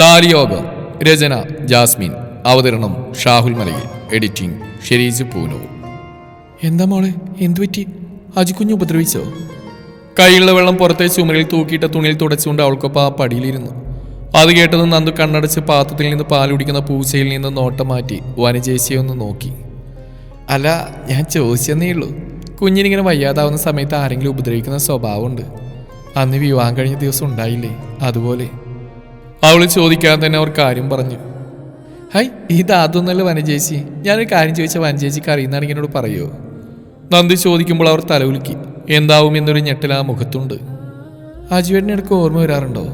താലിയോഗം. രചന Jasmine. അവതരണം Shahul Malayil. Editing Shareej Poonoor. എന്താ മോളെ? എന്തു പറ്റി? അജിക്കുഞ്ഞ് ഉപദ്രവിച്ചോ? കൈയിലുള്ള വെള്ളം പുറത്തെ ചുമരിൽ തൂക്കിയിട്ട തുണിയിൽ തുടച്ചുകൊണ്ട് അവൾക്കൊപ്പം ആ പടിയിലിരുന്നു. അത് കേട്ടത് നന്ദു കണ്ണടച്ച് പാത്രത്തിൽ നിന്ന് പാൽ കുടിക്കുന്ന പൂച്ചയിൽ നിന്ന് നോട്ടം മാറ്റി വനജേശിയെ ഒന്ന് നോക്കി. അല്ല ഞാൻ ചോദിച്ചെന്നേ ഉള്ളൂ. കുഞ്ഞിനിങ്ങനെ വയ്യാതാവുന്ന സമയത്ത് ആരെങ്കിലും ഉപദ്രവിക്കുന്ന സ്വഭാവമുണ്ട്. അന്ന് വിവാഹം കഴിഞ്ഞ ദിവസം ഉണ്ടായില്ലേ? അതുപോലെ. അവൾ ചോദിക്കാതെ തന്നെ അവർ കാര്യം പറഞ്ഞു. ഹൈ ഇത് അതൊന്നല്ല വനജേച്ചി ഞാനൊരു കാര്യം ചോദിച്ച വനജേച്ചിക്ക് അറിയുന്നതാണെങ്കിൽ എന്നോട് പറയുമോ നന്ദി ചോദിക്കുമ്പോൾ അവർ തലകുലുക്കി എന്താവും എന്നൊരു ഞെട്ടൽ ആ മുഖത്തുണ്ട്. അജുവേടിനെ ഇടയ്ക്ക് ഓർമ്മ വരാറുണ്ടോ?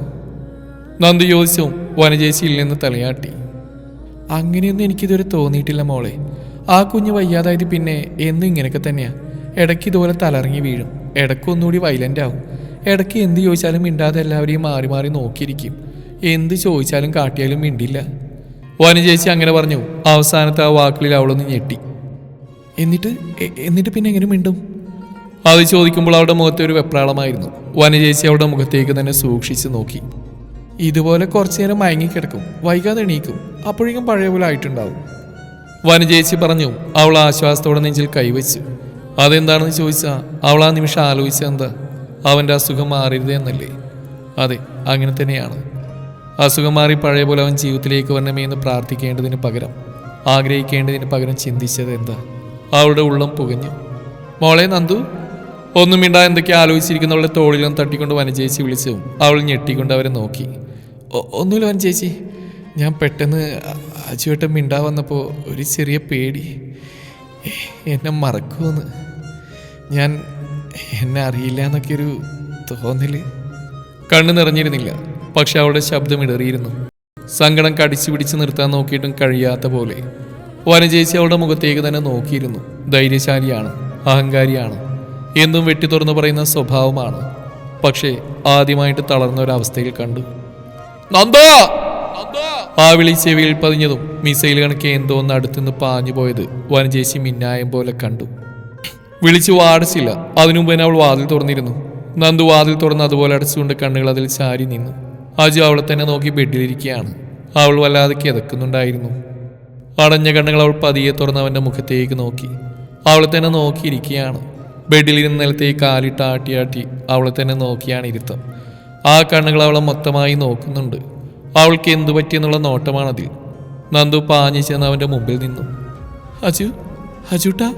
നന്ദി ചോദിച്ചും വനജേച്ചി ഇല്ലെന്ന് തലയാട്ടി. അങ്ങനെയൊന്നും എനിക്കിതുവരെ തോന്നിയിട്ടില്ല മോളെ. ആ കുഞ്ഞ് വയ്യാതായത് പിന്നെ എന്നും ഇങ്ങനെയൊക്കെ തന്നെയാ. ഇടയ്ക്ക് ഇതുപോലെ തലറങ്ങി വീഴും. ഇടയ്ക്ക് ഒന്നുകൂടി വൈലന്റ് ആവും. ഇടയ്ക്ക് എന്ത് ചോദിച്ചാലും മിണ്ടാതെ എല്ലാവരെയും മാറി മാറി നോക്കിയിരിക്കും. എന്ത് ചോദിച്ചാലും കാട്ടിയാലും മിണ്ടില്ല. വനജേച്ചി അങ്ങനെ പറഞ്ഞു. അവസാനത്തെ ആ വാക്കുകളിൽ അവളൊന്ന് ഞെട്ടി. എന്നിട്ട് എന്നിട്ട് പിന്നെ എങ്ങനെ മിണ്ടും? അത് ചോദിക്കുമ്പോൾ അവളുടെ മുഖത്തെ ഒരു വെപ്രാളമായിരുന്നു. വനജേച്ചി അവളുടെ മുഖത്തേക്ക് തന്നെ സൂക്ഷിച്ച് നോക്കി. ഇതുപോലെ കുറച്ചു നേരം മയങ്ങിക്കിടക്കും വൈകാതെ എണീക്കും അപ്പോഴേക്കും പഴയ പോലെ ആയിട്ടുണ്ടാവും. വനചേച്ചി പറഞ്ഞു അവൾ ആശ്വാസത്തോടെ നെഞ്ചിൽ കൈവച്ചു. അതെന്താണെന്ന് ചോദിച്ചാൽ അവൾ ആ നിമിഷം ആലോചിച്ച എന്താ അവന്റെ അസുഖം മാറരുത് എന്നല്ലേ? അതെ അങ്ങനെ തന്നെയാണ്. അസുഖം മാറി പഴയ പോലെ അവൻ ജീവിതത്തിലേക്ക് വരണമേ എന്ന് പ്രാർത്ഥിക്കേണ്ടതിന് പകരം ആഗ്രഹിക്കേണ്ടതിന് പകരം ചിന്തിച്ചത് എന്താ? അവളുടെ ഉള്ളം പുകഞ്ഞു. മോളെ നന്ദു ഒന്നും മിണ്ടാ എന്തൊക്കെ ആലോചിച്ചിരിക്കുന്നവളുടെ തോളിലും തട്ടിക്കൊണ്ട് വനചേച്ചി വിളിച്ചു. അവൾ ഞെട്ടിക്കൊണ്ട് അവരെ നോക്കി. "ഒ- ഒന്നുമില്ല വനചേച്ചി ഞാൻ പെട്ടെന്ന് അജുവേട്ടൻ മിണ്ടാ വന്നപ്പോൾ ഒരു ചെറിയ പേടി. എന്നെ മറക്കുമെന്ന് ഞാൻ എന്നെ അറിയില്ല എന്നൊക്കെ ഒരു തോന്നൽ. കണ്ണു നിറഞ്ഞിരുന്നില്ല. പക്ഷെ അവളുടെ ശബ്ദം ഇടറിയിരുന്നു. സങ്കടം കടിച്ചു പിടിച്ച് നിർത്താൻ നോക്കിയിട്ടും കഴിയാത്ത പോലെ. വനജേച്ചി അവളുടെ മുഖത്തേക്ക് തന്നെ നോക്കിയിരുന്നു. ധൈര്യശാലിയാണ് അഹങ്കാരിയാണ് എന്നും വെട്ടി തുറന്നു പറയുന്ന സ്വഭാവമാണ്. പക്ഷേ ആദ്യമായിട്ട് തളർന്ന ഒരവസ്ഥയിൽ കണ്ടു. നന്ദാ! ആ വിളി ചെവിയിൽ പതിഞ്ഞതും മിസൈൽ കണക്കെ എന്തോ ഒന്ന് അടുത്തുനിന്ന് പാഞ്ഞു പോയത് വനജേശി മിന്നായം പോലെ കണ്ടു. വിളിച്ചു വാടിച്ചില്ല. അതിനുമുമ്പ് തന്നെ അവൾ വാതിൽ തുറന്നിരുന്നു. നന്ദു വാതിൽ തുറന്ന് അതുപോലെ അടച്ചുകൊണ്ട് കണ്ണുകൾ അതിൽ ചാരി നിന്നു. അജു അവളെ തന്നെ നോക്കി ബെഡിലിരിക്കുകയാണ്. അവൾ വല്ലാതെ കിതക്കുന്നുണ്ടായിരുന്നു. അടഞ്ഞ കണ്ണുകൾ അവൾ പതിയെ തുറന്ന് അവന്റെ മുഖത്തേക്ക് നോക്കി. അവളെ തന്നെ നോക്കിയിരിക്കുകയാണ്. ബെഡിലിരുന്ന് നിലത്തേക്ക് കാലിട്ട് ആട്ടി ആട്ടി അവളെ തന്നെ നോക്കിയാണ് ഇരുത്തം. ആ കണ്ണുകൾ അവളെ മൊത്തമായി നോക്കുന്നുണ്ട്. അവൾക്ക് എന്തു പറ്റിയെന്നുള്ള നോട്ടമാണതിൽ. നന്ദു പാഞ്ഞു ചെന്ന് അവന്റെ മുമ്പിൽ നിന്നു. അജു അജുട്ടാ.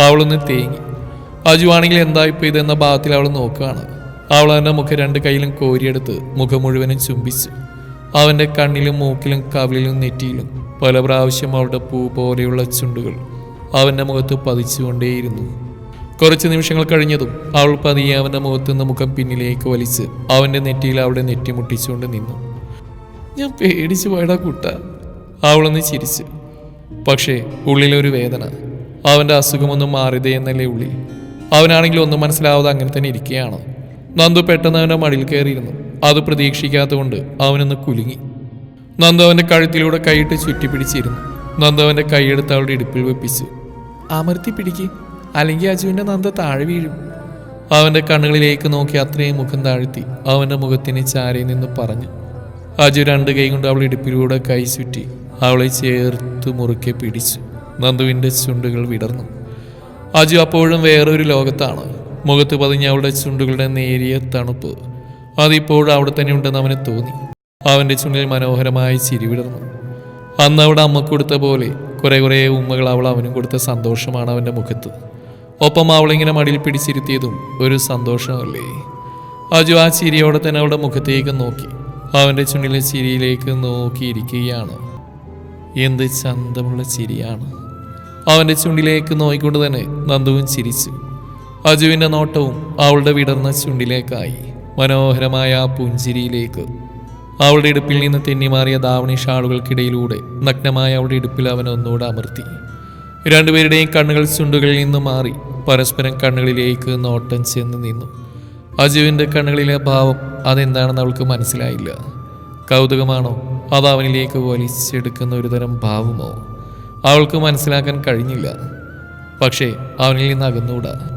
അവളൊന്ന് തേങ്ങി. അജു ആണെങ്കിൽ എന്താ ഇതെന്ന ഭാഗത്തിൽ അവൾ നോക്കുകയാണ്. അവൾ അവന്റെ മുഖം രണ്ട് കൈയിലും കോരിയെടുത്ത് മുഖം മുഴുവനും ചുംബിച്ചു അവന്റെ കണ്ണിലും മൂക്കിലും കവിളിലും നെറ്റിയിലും പല പ്രാവശ്യം അവളുടെ പൂ പോലെയുള്ള ചുണ്ടുകൾ അവന്റെ മുഖത്ത് പതിച്ചുകൊണ്ടേയിരുന്നു. കുറച്ച് നിമിഷങ്ങൾ കഴിഞ്ഞതും അവൾ പതിയെ അവന്റെ മുഖത്ത് നിന്ന് മുഖം പിന്നിലേക്ക് വലിച്ച് അവന്റെ നെറ്റിയിൽ അവിടെ നെറ്റി മുട്ടിച്ചുകൊണ്ട് നിന്നു. ഞാൻ പേടിച്ചു പോയടാ കുട്ട അവളൊന്ന് ചിരിച്ചു. പക്ഷേ ഉള്ളിലൊരു വേദന. അവന്റെ അസുഖമൊന്നും മാറിയതേ എന്നല്ലേ ഉള്ളിൽ. അവനാണെങ്കിൽ ഒന്നും മനസ്സിലാവാതെ അങ്ങനെ തന്നെ ഇരിക്കുകയാണ്? നന്ദു പെട്ടെന്ന് അവന്റെ മടിയിൽ കയറിയിരുന്നു. അത് പ്രതീക്ഷിക്കാത്തതുകൊണ്ട് അവനൊന്ന് കുലുങ്ങി. നന്ദു അവന്റെ കഴുത്തിലൂടെ കൈയിട്ട് ചുറ്റിപ്പിടിച്ചിരുന്നു നന്ദു അവന്റെ കൈയെടുത്ത് അവളുടെ ഇടുപ്പിൽ വെപ്പിച്ചു. അമർത്തി പിടിക്ക്. അല്ലെങ്കിൽ അജുവിന്റെ നന്ദ താഴെ വീഴും. അവന്റെ കണ്ണുകളിലേക്ക് നോക്കി അത്രയും മുഖം താഴ്ത്തി അവന്റെ മുഖത്തിന് ചാരയിൽ നിന്ന് പറഞ്ഞു. അജു രണ്ട് കൈ കൊണ്ട് അവൾ ഇടുപ്പിലൂടെ കൈ ചുറ്റി അവളെ ചേർത്ത് മുറുക്കെ പിടിച്ചു. നന്ദുവിന്റെ ചുണ്ടുകൾ വിടർന്നു. അജു അപ്പോഴും വേറൊരു ലോകത്താണ്. മുഖത്ത് പതിഞ്ഞ അവളുടെ ചുണ്ടുകളുടെ നേരിയ തണുപ്പ്. അതിപ്പോഴും അവിടെ തന്നെ ഉണ്ടെന്ന് അവന് തോന്നി. അവന്റെ ചുണ്ടിൽ മനോഹരമായി ചിരി വിടർന്നു. അന്ന് അവിടെ അമ്മ കൊടുത്ത പോലെ കുറെ കുറെ ഉമ്മകൾ അവൾ അവനും കൊടുത്ത സന്തോഷമാണ് അവന്റെ മുഖത്ത്. ഒപ്പം അവളിങ്ങനെ മടിയിൽ പിടിച്ചിരുത്തിയതും ഒരു സന്തോഷമല്ലേ? അജു ആ ചിരിയോടെ തന്നെ അവളുടെ മുഖത്തേക്ക് നോക്കി. അവന്റെ ചുണ്ടിലെ ചിരിയിലേക്ക് നോക്കിയിരിക്കുകയാണ്. എന്ത് ചന്തമുള്ള ചിരിയാണ്. അവന്റെ ചുണ്ടിലേക്ക് നോക്കിക്കൊണ്ട് തന്നെ നന്ദുവും ചിരിച്ചു. അജുവിന്റെ നോട്ടവും അവളുടെ വിടർന്ന ചുണ്ടിലേക്കായി. മനോഹരമായ ആ പുഞ്ചിരിയിലേക്ക്. അവളുടെ ഇടുപ്പിൽ നിന്ന് തെന്നിമാറിയ ദാവണി ഷാളുകൾക്കിടയിലൂടെ നഗ്നമായ അവളുടെ ഇടുപ്പിൽ അവൻ ഒന്നുകൂടെ അമർത്തി. രണ്ടുപേരുടെയും കണ്ണുകൾ ചുണ്ടുകളിൽ നിന്ന് മാറി പരസ്പരം കണ്ണുകളിലേക്ക് നോട്ടം ചെന്ന് നിന്നു. അജുവിന്റെ കണ്ണുകളിലെ ഭാവം അതെന്താണെന്ന് അവൾക്ക് മനസ്സിലായില്ല. കൗതുകമാണോ? അത് അവനിലേക്ക് വലിച്ചെടുക്കുന്ന ഒരുതരം ഭാവമോ? അവൾക്ക് മനസ്സിലാക്കാൻ കഴിഞ്ഞില്ല. പക്ഷേ അവനിൽ നിന്ന് അകന്നൂടാ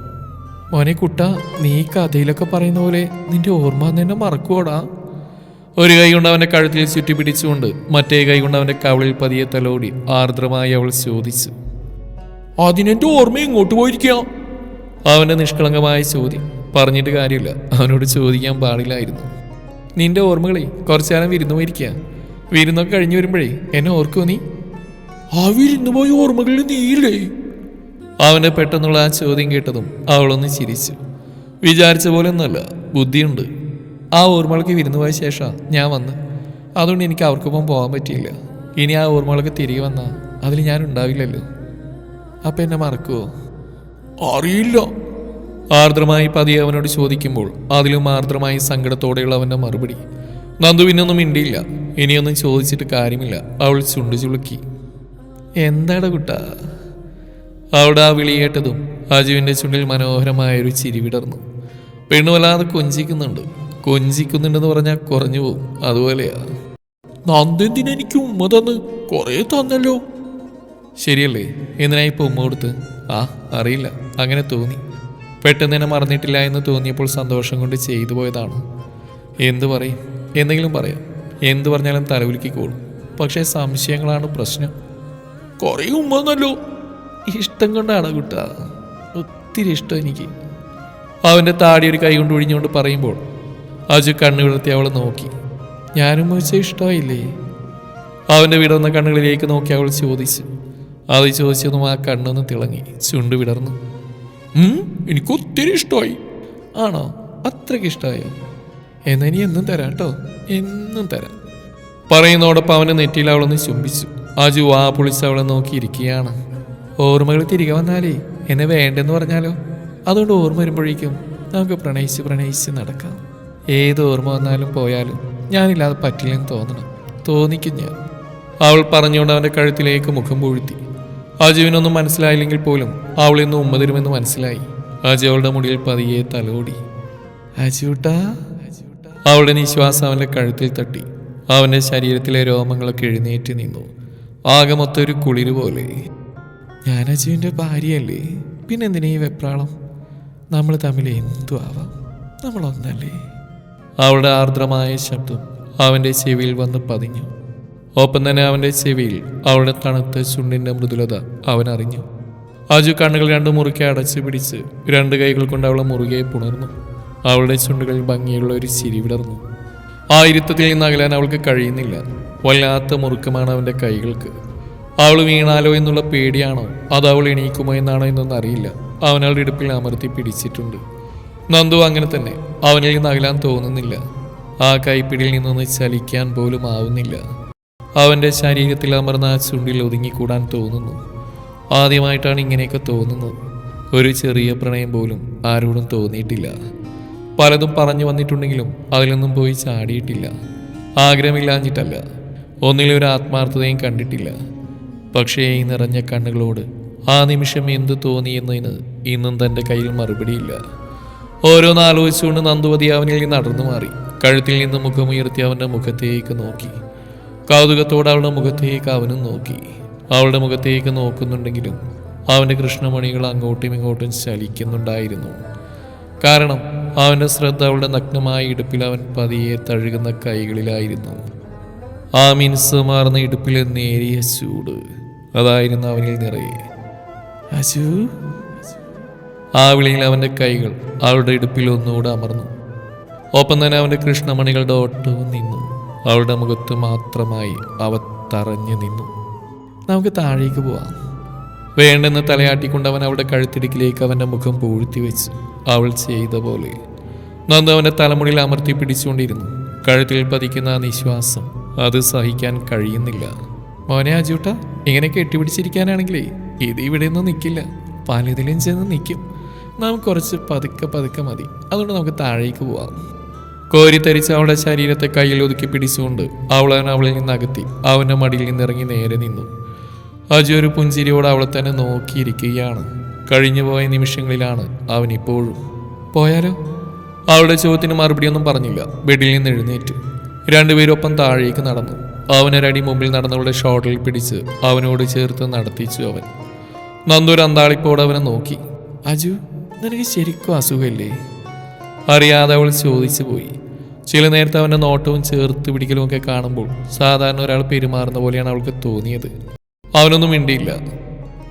മോനെ കുട്ട നീ കഥയിലൊക്കെ പറയുന്ന പോലെ നിന്റെ ഓർമ്മ തന്നെ മറക്കുവോടാ? ഒരു കൈ കൊണ്ട് അവന്റെ കഴുത്തിൽ ചുറ്റി പിടിച്ചുകൊണ്ട് മറ്റേ കൈ കൊണ്ട് അവന്റെ കവളിൽ പതിയെ തലോടി ആർദ്രമായി അവൾ ചോദിച്ചു. അതിനെന്റെ ഓർമ്മ ഇങ്ങോട്ട് പോയിരിക്കുക അവന്റെ നിഷ്കളങ്കമായ ചോദ്യം. പറഞ്ഞിട്ട് കാര്യമില്ല. അവനോട് ചോദിക്കാൻ പാടില്ലായിരുന്നു. നിന്റെ ഓർമ്മകളെ കുറച്ചുകാലം വിരുന്നു പോയിരിക്കുക വിരുന്നൊക്കെ കഴിഞ്ഞു വരുമ്പോഴേ എന്നെ ഓർക്കുമോ നീ. ആ വിരുന്നു പോയ ഓർമ്മകളിൽ നീയില്ലേ? അവന്റെ പെട്ടെന്നുള്ള ആ ചോദ്യം കേട്ടതും അവളൊന്ന് ചിരിച്ചു. വിചാരിച്ച പോലെ ഒന്നുമല്ല ബുദ്ധിയുണ്ട്. ആ ഓർമ്മകൾക്ക് വിരുന്നു പോയ ശേഷം ഞാൻ വന്ന് അതുകൊണ്ട് എനിക്ക് അവർക്കൊപ്പം പോകാൻ പറ്റിയില്ല. ഇനി ആ ഓർമ്മകൾക്ക് തിരികെ വന്നാൽ അതിൽ ഞാൻ ഉണ്ടാവില്ലല്ലോ. അപ്പം എന്നെ മറക്കുമോ അറിയില്ല. ആർദ്രമായി പതിയെ അവനോട് ചോദിക്കുമ്പോൾ അതിലും ആർദ്രമായി സങ്കടത്തോടെയുള്ള അവന്റെ മറുപടി. നന്ദു പിന്നൊന്നും മിണ്ടിയില്ല. ഇനിയൊന്നും ചോദിച്ചിട്ട് കാര്യമില്ല. അവൾ ചുണ്ടു ചുളുക്കി. എന്താടാ കുട്ടാ? അവിടെ ആ വിളിയേട്ടതും അജുവിന്റെ ചുണ്ടിൽ മനോഹരമായ ഒരു ചിരി വിടർന്നു. പെണ്ണു വല്ലാതെ കൊഞ്ചിക്കുന്നുണ്ട്. കൊഞ്ചിക്കുന്നുണ്ടെന്ന് പറഞ്ഞാൽ കുറഞ്ഞു പോകും. അതുപോലെയാ. നന്ദെന്തിന് എനിക്ക് ഉമ്മ തന്ന്? കുറേ തന്നല്ലോ. ശരിയല്ലേ? എന്തിനായി ഇപ്പോൾ ഉമ്മ കൊടുത്ത്? ആ അറിയില്ല. അങ്ങനെ തോന്നി. പെട്ടെന്ന് തന്നെ മറന്നിട്ടില്ല എന്ന് തോന്നിയപ്പോൾ സന്തോഷം കൊണ്ട് ചെയ്തു പോയതാണ്. എന്തു പറയും? എന്തെങ്കിലും പറയാം. എന്തു പറഞ്ഞാലും തലവുലുക്കിക്കോളും പക്ഷേ സംശയങ്ങളാണ് പ്രശ്നം. കുറേ ഉമ്മ തന്നല്ലോ. ഇഷ്ടം കൊണ്ടാണ് കുട്ട. ഒത്തിരി ഇഷ്ടം എനിക്ക്. അവന്റെ താടി ഒരു കൈ കൊണ്ട് ഒഴിഞ്ഞുകൊണ്ട് പറയുമ്പോൾ അജു കണ്ണു വിളർത്തി അവളെ നോക്കി. ഞാനും വെച്ച ഇഷ്ടമായില്ലേ? അവന്റെ വിടർന്ന കണ്ണുകളിലേക്ക് നോക്കി അവൾ ചോദിച്ചു. അത് ചോദിച്ചതും ആ കണ്ണൊന്ന് തിളങ്ങി ചുണ്ട് വിടർന്നു. "ഉം, എനിക്ക് ഒത്തിരി ഇഷ്ടമായി. ആണോ? അത്രയ്ക്ക് ഇഷ്ടമായോ? എന്നാ ഇനി എന്നും തരാം കേട്ടോ. എന്നും തരാം. പറയുന്നതോടൊപ്പം അവന്റെ നെറ്റിയിൽ അവളൊന്ന് ചുംബിച്ചു. അജു ആ പൊളിച്ച് അവളെ നോക്കിയിരിക്കുകയാണ് ഓർമ്മകൾ തിരികെ വന്നാലേ എന്നെ വേണ്ടെന്ന് പറഞ്ഞാലോ? അതുകൊണ്ട് ഓർമ്മ വരുമ്പോഴേക്കും നമുക്ക് പ്രണയിച്ച് പ്രണയിച്ച് നടക്കാം. ഏത് ഓർമ്മ വന്നാലും പോയാലും ഞാനില്ലാതെ പറ്റില്ലെന്ന് തോന്നണം. തോന്നിക്കും ഞാൻ. അവൾ പറഞ്ഞുകൊണ്ട് അവന്റെ കഴുത്തിലേക്ക് മുഖം പൂഴ്ത്തി. അജുവിനൊന്നും മനസ്സിലായില്ലെങ്കിൽ പോലും അവൾ ഇന്ന് ഉമ്മ തരുമെന്ന് മനസ്സിലായി. അജു അവളുടെ മുടിയിൽ പതിയെ തലോടി. അജുട്ടാ. അവളുടെ നിശ്വാസം അവന്റെ കഴുത്തിൽ തട്ടി. അവന്റെ ശരീരത്തിലെ രോമങ്ങളൊക്കെ എഴുന്നേറ്റ് നിന്നു. ആകെ ഒരു കുളിര് പോലെ. ഞാൻ അജുവിന്റെ ഭാര്യയല്ലേ? പിന്നെ എന്തിനാ ഈ വെപ്രാളം? നമ്മൾ തമ്മിൽ എന്തു ആവാം? നമ്മൾ ഒന്നല്ലേ? അവളുടെ ആർദ്രമായ ശബ്ദം അവന്റെ ചെവിയിൽ വന്ന് പതിഞ്ഞു. ഒപ്പം തന്നെ അവന്റെ ചെവിയിൽ അവളുടെ തണുത്ത ചുണ്ടിന്റെ മൃദുലത അവൻ അറിഞ്ഞു. അജു കണ്ണുകൾ രണ്ട് മുറുക്കെ അടച്ചു പിടിച്ച് രണ്ട് കൈകൾ കൊണ്ട് അവളെ മുറുകെ പുണർന്നു. അവളുടെ ചുണ്ടുകളിൽ ഭംഗിയുള്ള ഒരു ചിരി വിടർന്നു. ആ ഇരുത്തത്തിൽ നിന്ന് അകലാൻ അവൾക്ക് കഴിയുന്നില്ല. വല്ലാത്ത മുറുക്കമാണ് അവന്റെ കൈകൾക്ക്. അവൾ വീണാലോ എന്നുള്ള പേടിയാണോ? അത് അവൾ എണീക്കുമോ എന്നാണോ എന്നൊന്നും അറിയില്ല. അവനവളുടെ ഇടുപ്പിൽ അമർത്തി പിടിച്ചിട്ടുണ്ട്. നന്ദു അങ്ങനെ തന്നെ. അവനിൽ നിന്ന് അകലാൻ തോന്നുന്നില്ല. ആ കൈപ്പിടിയിൽ നിന്നൊന്ന് ചലിക്കാൻ പോലും ആവുന്നില്ല. അവന്റെ ശരീരത്തിൽ അമർന്ന ആ ചുണ്ടിൽ ഒതുങ്ങിക്കൂടാൻ തോന്നുന്നു. ആദ്യമായിട്ടാണ് ഇങ്ങനെയൊക്കെ തോന്നുന്നത്. ഒരു ചെറിയ പ്രണയം പോലും ആരോടും തോന്നിയിട്ടില്ല. പലതും പറഞ്ഞു വന്നിട്ടുണ്ടെങ്കിലും അതിലൊന്നും പോയി ചാടിയിട്ടില്ല. ആഗ്രഹമില്ലാഞ്ഞിട്ടല്ല. ഒന്നിലൊരു ആത്മാർത്ഥതയും കണ്ടിട്ടില്ല. പക്ഷേ ഈ നിറഞ്ഞ കണ്ണുകളോട് ആ നിമിഷം എന്ത് തോന്നിയെന്നതിന് ഇന്നും തന്റെ കയ്യിൽ മറുപടിയില്ല. ഓരോന്ന് ആലോചിച്ചുകൊണ്ട് നന്ദുവതി അവനിൽ നിന്ന് നടന്നു മാറി. കഴുത്തിൽ നിന്ന് മുഖമുയർത്തി അവന്റെ മുഖത്തേക്ക് നോക്കി. കൗതുകത്തോടെ അവളുടെ മുഖത്തേക്ക് അവനും നോക്കി. അവളുടെ മുഖത്തേക്ക് നോക്കുന്നുണ്ടെങ്കിലും അവന്റെ കൃഷ്ണമണികൾ അങ്ങോട്ടും ഇങ്ങോട്ടും ചലിക്കുന്നുണ്ടായിരുന്നു. കാരണം അവന്റെ ശ്രദ്ധ അവളുടെ നഗ്നമായ ഇടുപ്പിൽ അവൻ പതിയെ തഴുകുന്ന കൈകളിലായിരുന്നു. ആ മിനുസമാർന്ന ഇടുപ്പിലെ നേരിയ ചൂട്. അതായിരുന്നു അവനിൽ നിറയെ. അശു ആ വിളിയിൽ അവന്റെ കൈകൾ അവളുടെ ഇടുപ്പിൽ ഒന്നുകൂടെ അമർന്നു. ഒപ്പം തന്നെ അവന്റെ കൃഷ്ണമണികളുടെ ഓട്ടവും നിന്നു. അവളുടെ മുഖത്ത് മാത്രമായി അവ തറഞ്ഞു നിന്നു. നമുക്ക് താഴേക്ക് പോവാം. വേണ്ടെന്ന് തലയാട്ടിക്കൊണ്ട് അവൻ അവളുടെ കഴുത്തിടുക്കിലേക്ക് അവന്റെ മുഖം പൂഴ്ത്തി വെച്ചു. അവൾ ചെയ്ത പോലെ നന്ദു അവന്റെ തലമുടിയിൽ അമർത്തി പിടിച്ചുകൊണ്ടിരുന്നു. കഴുത്തിൽ പതിക്കുന്ന ആ നിശ്വാസം അത് സഹിക്കാൻ കഴിയുന്നില്ല. മോനെ അജൂട്ട. ഇങ്ങനെ കെട്ടിപ്പിടിച്ചിരിക്കാനാണെങ്കിലേ ഇത് ഇവിടെ നിൽക്കില്ല പലതിലും ചെന്ന് നിൽക്കും നാം കുറച്ച് പതുക്കെ പതുക്കെ മതി. അതുകൊണ്ട് നമുക്ക് താഴേക്ക് പോവാം. കോരിത്തരിച്ച് അവളുടെ ശരീരത്തെ കയ്യിൽ ഒതുക്കി പിടിച്ചുകൊണ്ട് അവളെ അവളിൽ നിന്ന് അകത്തി. അവന്റെ മടിയിൽ നിന്നിറങ്ങി നേരെ നിന്നു. അജു ഒരു പുഞ്ചിരിയോടെ അവളെ തന്നെ നോക്കിയിരിക്കുകയാണ്. കഴിഞ്ഞുപോയ നിമിഷങ്ങളിലാണ് അവൻ ഇപ്പോഴും. പോയാലോ? അവളുടെ ചോദ്യത്തിന് മറുപടിയൊന്നും പറഞ്ഞില്ല. ബെഡിൽ നിന്ന് എഴുന്നേറ്റു. രണ്ടുപേരൊപ്പം താഴേക്ക് നടന്നു. അവനൊരടി മുമ്പിൽ നടന്നവളുടെ ഷോട്ടിൽ പിടിച്ച് അവനോട് ചേർത്ത് നടത്തിച്ചു അവൻ. നന്ദൂർ അന്താളിപ്പോടെ അവനെ നോക്കി. അജു നിനക്ക് ശരിക്കും അസുഖമില്ലേ? അറിയാതെ അവൾ ചോദിച്ചു പോയി. ചില നേരത്തെ അവന്റെ നോട്ടവും ചേർത്ത് പിടിക്കലും ഒക്കെ കാണുമ്പോൾ സാധാരണ ഒരാൾ പെരുമാറുന്ന പോലെയാണ് അവൾക്ക് തോന്നിയത്. അവനൊന്നും മിണ്ടിയില്ല.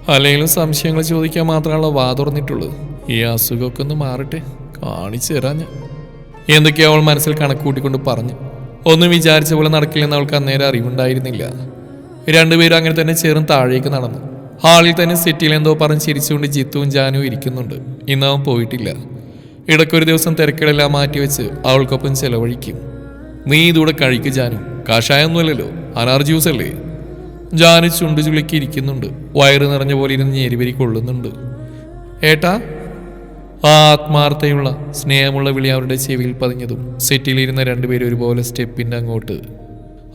അല്ലെങ്കിലും സംശയങ്ങൾ ചോദിക്കാൻ മാത്രമാണല്ലോ വാ തുറന്നിട്ടുള്ളത്. ഈ അസുഖമൊക്കെ ഒന്ന് മാറട്ടെ. കാണിച്ചു തരാം ഞാൻ. എന്തൊക്കെയോ അവൾ മനസ്സിൽ കണക്കൂട്ടിക്കൊണ്ട് പറഞ്ഞു. ഒന്നും വിചാരിച്ച പോലെ നടക്കില്ലെന്ന് അവൾക്ക് അന്നേരം അറിവുണ്ടായിരുന്നില്ല. രണ്ടുപേരും അങ്ങനെ തന്നെ ചേർന്ന് താഴേക്ക് നടന്നു. ഹാളിൽ തന്നെ സിറ്റിയിൽ എന്തോ പറഞ്ഞ് ചിരിച്ചുകൊണ്ട് ജിത്തുവും ജാനുവും ഇരിക്കുന്നുണ്ട്. ഇന്ന് അവൻ പോയിട്ടില്ല. ഇടയ്ക്കൊരു ദിവസം തിരക്കുകളെല്ലാം മാറ്റിവെച്ച് അവൾക്കൊപ്പം ചെലവഴിക്കും. നീ ഇതൂടെ കഴിക്ക് ജാനു. കഷായൊന്നുമല്ലല്ലോ അനാർ ജ്യൂസ് അല്ലേ ജാനു ചുണ്ടു ചുളുക്കി ഇരിക്കുന്നുണ്ട്. വയറ് നിറഞ്ഞ പോലെ ഇരുന്ന് ഞെരിവരി കൊള്ളുന്നുണ്ട്. ഏട്ടാ ആത്മാർത്ഥയുള്ള സ്നേഹമുള്ള വിളി അവരുടെ ചെവിയിൽ പതിഞ്ഞതും സെറ്റിലിരുന്ന രണ്ടുപേരും ഒരുപോലെ സ്റ്റെപ്പിന്റെ അങ്ങോട്ട്.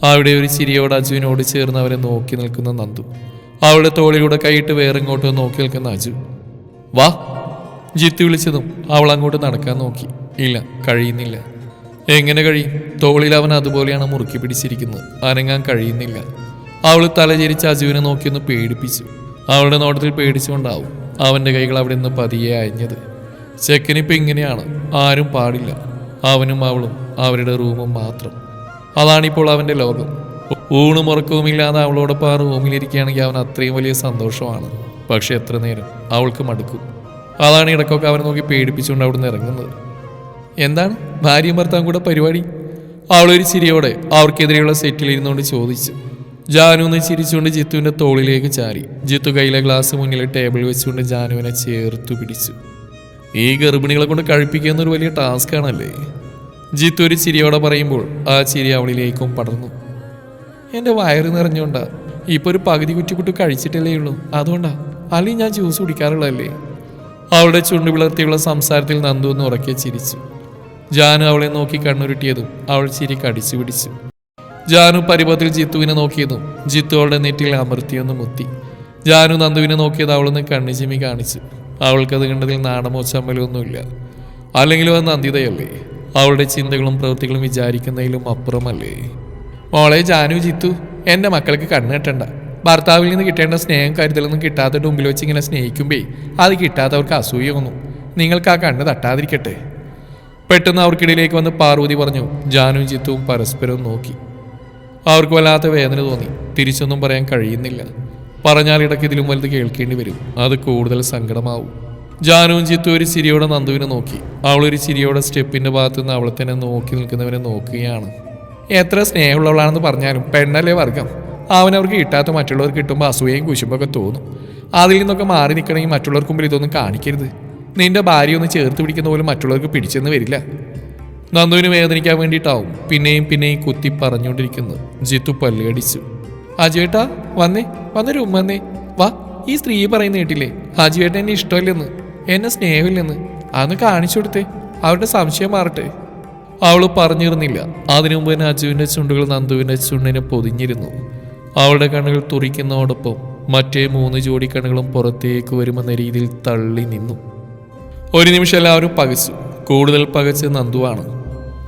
അവിടെ ഒരു ചിരിയോട് അജുവിനോട് ചേർന്ന് അവരെ നോക്കി നിൽക്കുന്ന നന്ദു. അവളുടെ തോളിലൂടെ കൈയിട്ട് വേറെ ഇങ്ങോട്ട് നോക്കി നിൽക്കുന്ന അജു. വാ ജിത്തു വിളിച്ചതും അവൾ അങ്ങോട്ട് നടക്കാൻ നോക്കി. ഇല്ല കഴിയുന്നില്ല. എങ്ങനെ കഴിയും? തോളിൽ അവൻ അതുപോലെയാണ് മുറുക്കി പിടിച്ചിരിക്കുന്നത്. അനങ്ങാൻ കഴിയുന്നില്ല. അവൾ തലചരിച്ച് അജുവിനെ നോക്കിയൊന്ന് പേടിപ്പിച്ചു. അവളുടെ നോട്ടത്തിൽ പേടിച്ചുകൊണ്ടാവും അവന്റെ കൈകൾ അവിടെ നിന്ന് പതിയെ അയഞ്ഞത്. ചെക്കനിപ്പോൾ ഇങ്ങനെയാണ്. ആരും പാടില്ല. അവനും അവളും അവരുടെ റൂമും മാത്രം. അതാണിപ്പോൾ അവന്റെ ലോകം. ഊണും ഉറക്കവുമില്ലാതെ അവളോടൊപ്പം ആ റൂമിലിരിക്കുകയാണെങ്കിൽ അവൻ അത്രയും വലിയ സന്തോഷമാണ്. പക്ഷെ എത്ര നേരം അവൾക്ക് മടുക്കും. അതാണ് ഇടയ്ക്കൊക്കെ അവനെ നോക്കി പേടിപ്പിച്ചുകൊണ്ട് അവിടെ നിന്ന് ഇറങ്ങുന്നത്. എന്താണ്? ഭാര്യയും ഭർത്താവും കൂടെ പരിപാടി? അവളൊരു ചിരിയോടെ അവർക്കെതിരെയുള്ള സെറ്റിൽ ഇരുന്നുകൊണ്ട് ചോദിച്ചു. ജാനു എന്ന് ചിരിച്ചുകൊണ്ട് ജിത്തുവിന്റെ തോളിലേക്ക് ചാരി. ജിത്തു കയ്യിലെ ഗ്ലാസ് മുന്നിലെ ടേബിൾ വെച്ചുകൊണ്ട് ജാനുവിനെ ചേർത്തു പിടിച്ചു. ഈ ഗർഭിണികളെ കൊണ്ട് കഴിപ്പിക്കുക എന്നൊരു വലിയ ടാസ്ക് ആണല്ലേ? ജിത്തു ഒരു ചിരിയോടെ പറയുമ്പോൾ ആ ചിരി അവളിലേക്കും പടർന്നു. എന്റെ വയറ് നിറഞ്ഞോണ്ടാ. ഇപ്പൊ ഒരു പകുതി കുറ്റിക്കുട്ടി കഴിച്ചിട്ടല്ലേ ഉള്ളൂ. അതുകൊണ്ടാ. അല്ലെങ്കിൽ ഞാൻ ജ്യൂസ് കുടിക്കാറുള്ളതല്ലേ? അവളുടെ ചുണ്ടു വിളർത്തിയുള്ള സംസാരത്തിൽ നന്ദു എന്ന് ഉറക്കെ ചിരിച്ചു. ജാനു അവളെ നോക്കി കണ്ണുരുട്ടിയതും അവൾ ചിരി കടിച്ചു പിടിച്ചു. ജാനു പരിപത്തിൽ ജിത്തുവിനെ നോക്കിയതും ജിത്തു അവളുടെ നെറ്റിൽ അമർത്തിയൊന്ന് മുത്തി. ജാനു നന്ദുവിനെ നോക്കിയത് അവളൊന്ന് കണ്ണുചിമി കാണിച്ചു. അവൾക്കത് കണ്ടതിൽ നാണമോ ചമ്മലോ ഒന്നുമില്ല. അല്ലെങ്കിലും അത് നന്ദിതയല്ലേ അവളുടെ ചിന്തകളും പ്രവൃത്തികളും വിചാരിക്കുന്നതിലും അപ്പുറമല്ലേ? മോളെ ജാനു ജിത്തു എന്റെ മക്കൾക്ക് കണ്ണ് കെട്ടണ്ട. ഭർത്താവിൽ നിന്ന് കിട്ടേണ്ട സ്നേഹം കരുതലൊന്നും കിട്ടാത്ത മുമ്പിൽ വെച്ച് ഇങ്ങനെ സ്നേഹിക്കുമ്പേ അത് കിട്ടാത്തവർക്ക് അസൂയ വന്നു. നിങ്ങൾക്ക് ആ കണ്ണ് തട്ടാതിരിക്കട്ടെ. പെട്ടെന്ന് അവർക്കിടയിലേക്ക് വന്ന് പാർവതി പറഞ്ഞു ജാനു ജിത്തുവും പരസ്പരം നോക്കി. അവർക്ക് വല്ലാത്ത വേദന തോന്നി. തിരിച്ചൊന്നും പറയാൻ കഴിയുന്നില്ല. പറഞ്ഞാൽ ഇടയ്ക്ക് ഇതിലും വലുത് കേൾക്കേണ്ടി വരും. അത് കൂടുതൽ സങ്കടമാവും. ജാനുവും ചിത്തു ഒരു ചിരിയോടെ നന്ദുവിനെ നോക്കി. അവളൊരു ചിരിയോടെ സ്റ്റെപ്പിന്റെ ഭാഗത്ത് നിന്ന് അവളെ തന്നെ നോക്കി നിൽക്കുന്നവനെ നോക്കുകയാണ്. എത്ര സ്നേഹമുള്ളവളാണെന്ന് പറഞ്ഞാലും പെണ്ണല്ലേ വർഗം. അവനവർക്ക് കിട്ടാത്ത മറ്റുള്ളവർക്ക് കിട്ടുമ്പോൾ അസൂയയും കുശുമ്പൊക്കെ തോന്നും. അതിൽ നിന്നൊക്കെ മാറി നിൽക്കണമെങ്കിൽ മറ്റുള്ളവർക്ക് മുമ്പിൽ ഇതൊന്നും കാണിക്കരുത്. നിന്റെ ഭാര്യ ഒന്ന് ചേർത്ത് പിടിക്കുന്ന പോലും മറ്റുള്ളവർക്ക് പിടിച്ചെന്ന് വരില്ല. നന്ദുവിന് വേദനിക്കാൻ വേണ്ടിയിട്ടാവും. പിന്നെയും പിന്നെയും കുത്തി പറഞ്ഞുകൊണ്ടിരിക്കുന്നു. ജിത്തു പല്ലുകടിച്ചു അജുവേട്ടാ വന്നേ വന്നൊരു ഉമ്മ വന്നേ. വാ ഈ സ്ത്രീ പറയുന്ന കേട്ടില്ലേ? അജുവേട്ട എന്നെ ഇഷ്ടമില്ലെന്ന് എന്നെ സ്നേഹമില്ലെന്ന്. അതൊന്ന് കാണിച്ചു കൊടുത്തേ അവരുടെ സംശയം മാറട്ടെ. അവൾ പറഞ്ഞിരുന്നില്ല. അതിനു മുമ്പ് തന്നെ അജുവിന്റെ ചുണ്ടുകൾ നന്ദുവിന്റെ ചുണ്ടിനെ പൊതിഞ്ഞിരുന്നു. അവളുടെ കണ്ണുകൾ തുറിക്കുന്നതോടൊപ്പം മറ്റേ മൂന്ന് ജോഡി കണ്ണുകളും പുറത്തേക്ക് വരുമെന്ന രീതിയിൽ തള്ളി നിന്നു. ഒരു നിമിഷം എല്ലാവരും പകച്ചു. കൂടുതൽ പകച്ച് നന്ദുവാണ്.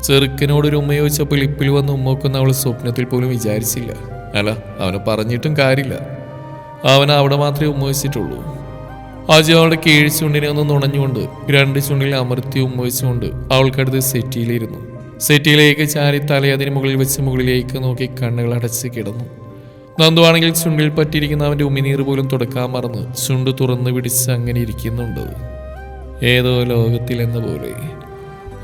ചെറുക്കനോട് ഒരു ഉമ്മ ചോദിച്ചപ്പോൾ ഇപ്പിൽ വന്ന് ഉമ്മക്കൊന്നും അവൾ സ്വപ്നത്തിൽ പോലും വിചാരിച്ചില്ല. അല്ല അവന് പറഞ്ഞിട്ടും കാര്യമില്ല. അവൻ അവിടെ മാത്രമേ ഉമ്മവച്ചിട്ടുള്ളൂ. അജു അവളുടെ കീഴ് ചുണ്ടിനെ ഒന്ന് നുണഞ്ഞുകൊണ്ട് രണ്ട് ചുണ്ടിൽ അമർത്തി ഉമ്മവച്ചുകൊണ്ട് അവൾക്കടുത്ത് സെറ്റിയിലിരുന്നു. സെറ്റിയിലേക്ക് ചാരി തല അതിന് മുകളിൽ വെച്ച് മുകളിലേക്ക് നോക്കി കണ്ണുകൾ അടച്ച് കിടന്നു. നന്ദുവാണെങ്കിൽ ചുണ്ടിൽ പറ്റിയിരിക്കുന്ന അവന്റെ ഉമിനീർ പോലും തുടക്കാൻ മറന്ന് ചുണ്ട് തുറന്ന് പിടിച്ച് അങ്ങനെ ഇരിക്കുന്നുണ്ട്. ഏതോ ലോകത്തിലെന്ന പോലെ.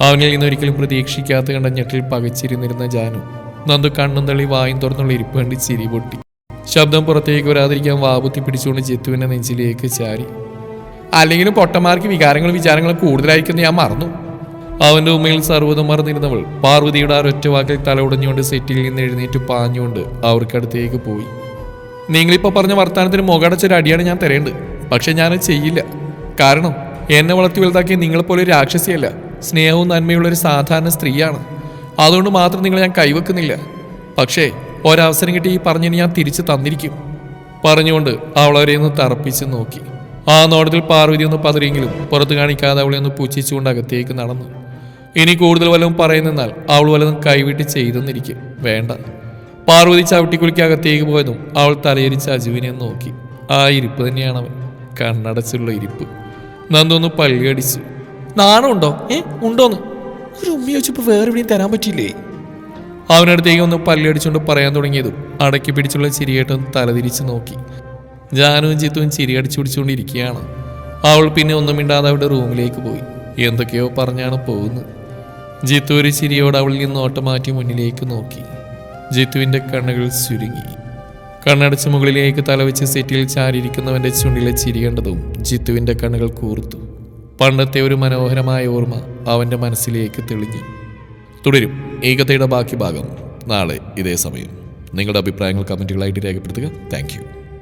അവനിൽ നിന്ന് ഒരിക്കലും പ്രതീക്ഷിക്കാത്ത കണ്ട ഞെട്ടിൽ പകച്ചിരുന്നിരുന്ന ജാനു നന്ദു കണ്ണും തള്ളി വായും തുറന്നുള്ള ഇരിപ്പ് കണ്ട് ചിരി പൊട്ടി. ശബ്ദം പുറത്തേക്ക് വരാതിരിക്കാൻ വാബുത്തി പിടിച്ചുകൊണ്ട് ജിത്തുവിന്റെ നെഞ്ചിലേക്ക് ചാരി. അല്ലെങ്കിലും പൊട്ടന്മാർക്ക് വികാരങ്ങളും വിചാരങ്ങളും കൂടുതലായിരിക്കും ഞാൻ മറന്നു. അവന്റെ ഉമ്മയിൽ സർവതം മറന്നിരുന്നവൾ പാർവതിയുടെ ആ ഒറ്റ വാക്കിൽ തല ഉടഞ്ഞുകൊണ്ട് സെറ്റിൽ നിന്ന് എഴുന്നേറ്റ് പാഞ്ഞുകൊണ്ട് അവർക്കടുത്തേക്ക് പോയി. നിങ്ങളിപ്പോൾ പറഞ്ഞ വർത്തമാനത്തിന് മുഖടച്ചൊരു അടിയാണ് ഞാൻ തരേണ്ടത്. പക്ഷെ ഞാനത് ചെയ്യില്ല. കാരണം എന്നെ വളർത്തി വലുതാക്കിയ നിങ്ങളെപ്പോലെ ഒരു രാക്ഷസിയല്ല. സ്നേഹവും നന്മയുള്ള ഒരു സാധാരണ സ്ത്രീയാണ്. അതുകൊണ്ട് മാത്രം നിങ്ങൾ ഞാൻ കൈവെക്കുന്നില്ല. പക്ഷേ ഒരവസരം കിട്ടി ഈ പറഞ്ഞതിന് ഞാൻ തിരിച്ചു തന്നിരിക്കും. പറഞ്ഞുകൊണ്ട് അവൾ അവരെ ഒന്ന് തറപ്പിച്ച് നോക്കി. ആ നോട്ടത്തിൽ പാർവതി ഒന്ന് പതറിയെങ്കിലും പുറത്ത് കാണിക്കാതെ അവളെ ഒന്ന് പുച്ഛിച്ചുകൊണ്ട് അകത്തേക്ക് നടന്നു. ഇനി കൂടുതൽ വല്ലതും പറയുന്നാൽ അവൾ വല്ലതും കൈവിട്ട് ചെയ്തെന്നിരിക്കും. വേണ്ട. പാർവതി ചവിട്ടിക്കുളിക്ക് അകത്തേക്ക് പോയതും അവൾ തലയിരിച്ച് അജുവിനെ നോക്കി. ആ ഇരിപ്പ് തന്നെയാണ് അവൻ. കണ്ണടച്ചുള്ള ഇരിപ്പ്. നന്ദൊന്ന് പല്ലിയടിച്ചു നാണമുണ്ടോ? ഏ ഉണ്ടോന്ന്? ഒരു ഉമ്മി വെച്ചപ്പോൾ വേറെ എവിടെയും തരാൻ പറ്റില്ലേ അവനടുത്തേക്ക് ഒന്ന് പല്ലടിച്ചുകൊണ്ട് പറയാൻ തുടങ്ങിയതും അടക്കി പിടിച്ചുള്ള ചിരിയേട്ടൻ തലതിരിച്ച് നോക്കി. ജാനുവും ചിത്തുവും ചിരി അടിച്ചു പിടിച്ചുകൊണ്ടിരിക്കുകയാണ്. അവൾ പിന്നെ ഒന്നും മിണ്ടാതെ അവിടെ റൂമിലേക്ക് പോയി. എന്തൊക്കെയോ പറഞ്ഞാണ് പോകുന്നത്. ജിത്തു ഒരു ചിരിയോട് അവളിൽ നിന്ന് ഓട്ടം മാറ്റി മുന്നിലേക്ക് നോക്കി. ജിത്തുവിന്റെ കണ്ണുകൾ ചുരുങ്ങി. കണ്ണടച്ച് മുകളിലേക്ക് തലവെച്ച് സെറ്റിൽ ചാരിയിരിക്കുന്നവന്റെ ചുണ്ടിലെ ചിരി കണ്ടതും ജിത്തുവിന്റെ കണ്ണുകൾ കൂർത്തു. പണ്ടത്തെ ഒരു മനോഹരമായ ഓർമ്മ അവന്റെ മനസ്സിലേക്ക് തെളിഞ്ഞു. തുടരും ഈ കഥയുടെ ബാക്കി ഭാഗം നാളെ ഇതേ സമയം. നിങ്ങളുടെ അഭിപ്രായങ്ങൾ കമന്റുകളായിട്ട് രേഖപ്പെടുത്തുക. താങ്ക്